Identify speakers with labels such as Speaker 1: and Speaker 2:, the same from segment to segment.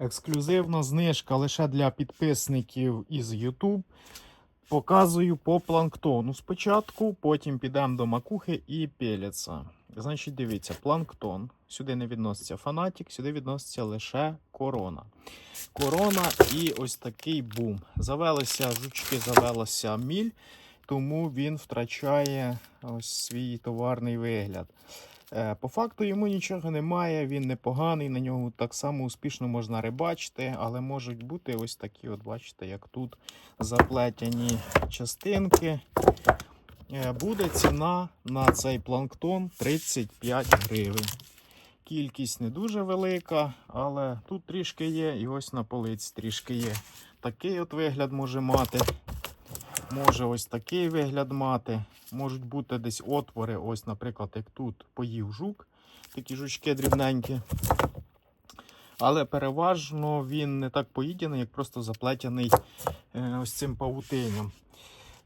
Speaker 1: Ексклюзивна знижка лише для підписників із YouTube. Показую по планктону спочатку, потім підемо до макухи і пелеца. Значить, дивіться, планктон. Сюди не відноситься фанатік, сюди відноситься лише корона. Корона і ось такий бум. Завелися жучки, завелася міль, тому він втрачає ось свій товарний вигляд. Е, По факту йому нічого немає, він непоганий, на нього так само успішно можна рибачити, але можуть бути ось такі, от бачите, як тут заплетені частинки. Е, Буде ціна на цей планктон 35 гривень. Кількість не дуже велика, але тут трішки є, і ось на полиці трішки є. Такий от вигляд може мати. Може ось такий вигляд мати. Можуть бути десь отвори, ось, наприклад, як тут поїв жук, такі жучки дрібненькі. Але переважно він не так поїдений, як просто заплетений е, ось цим павутинням.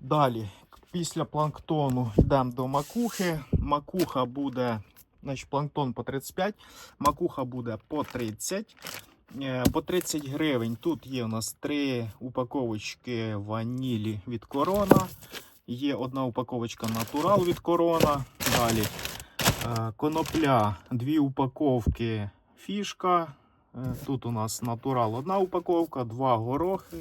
Speaker 1: Далі, після планктону йдемо до макухи. Макуха буде, значить, планктон по 35, макуха буде по 30. Е, По 30 гривень. Тут є у нас три упаковочки ванілі від корона. Є одна упаковочка натурал від корона. Далі е, конопля, дві упаковки фішка. Е, Тут у нас натурал одна упаковка, два горохи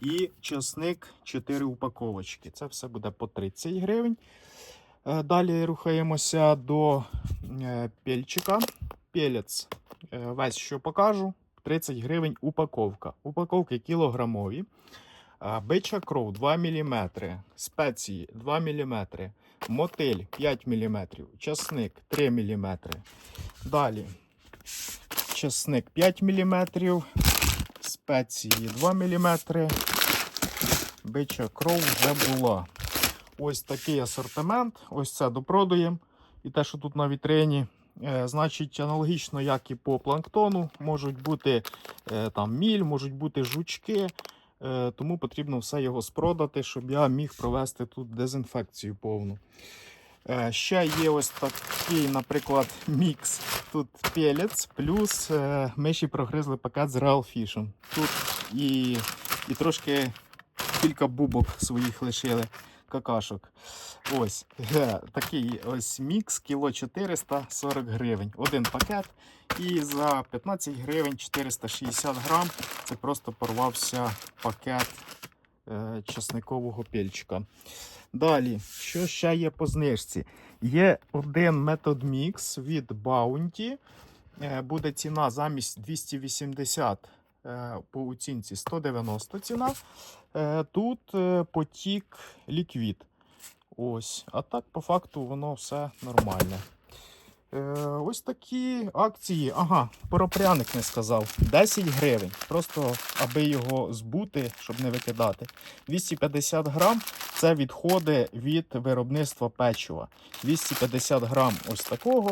Speaker 1: і часник 4 упаковочки. Це все буде по 30 гривень. Далі рухаємося до пельчика. Пелець весь, що покажу. 30 гривень упаковка. Упаковки кілограмові. Бича кров 2 мм. Спеції 2 мм. Мотиль 5 мм. Часник 3 мм. Далі часник 5 мм. Спеції 2 мм. Бича кров вже була. Ось такий асортимент. Ось це допродуємо. І те, що тут на вітрині. Е, Значить, аналогічно, як і по планктону, можуть бути е, там міль, можуть бути жучки. Е, Тому потрібно все його спродати, щоб я міг провести тут дезінфекцію повну. Ще є ось такий, наприклад, мікс. Тут пелець, плюс ми ще прогризли пакет з Real Fish. Тут і, і трошки кілька бубок своїх лишили какашок. Ось такий ось мікс, кіло 440 гривень. Один пакет. І за 15 гривень 460 грам. Це просто порвався пакет е, часникового пельчика. Далі, що ще є по знижці? Є один метод мікс від Bounty. Е, Буде ціна замість 280 е, по оцінці 190 ціна. Е, Тут е, потік ліквід. Ось. А так, по факту, воно все нормальне. Е, Ось такі акції. Ага, про пряник не сказав. 10 гривень. Просто аби його збути, щоб не викидати. 250 грам це відходи від виробництва печива. 250 грам ось такого.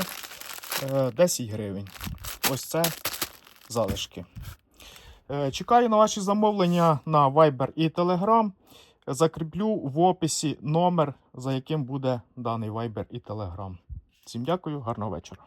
Speaker 1: е, 10 гривень. Ось це залишки. Е, Чекаю на ваші замовлення на Viber і Telegram. Закріплю в описі номер, за яким буде даний Viber і Telegram. Всім дякую, гарного вечора.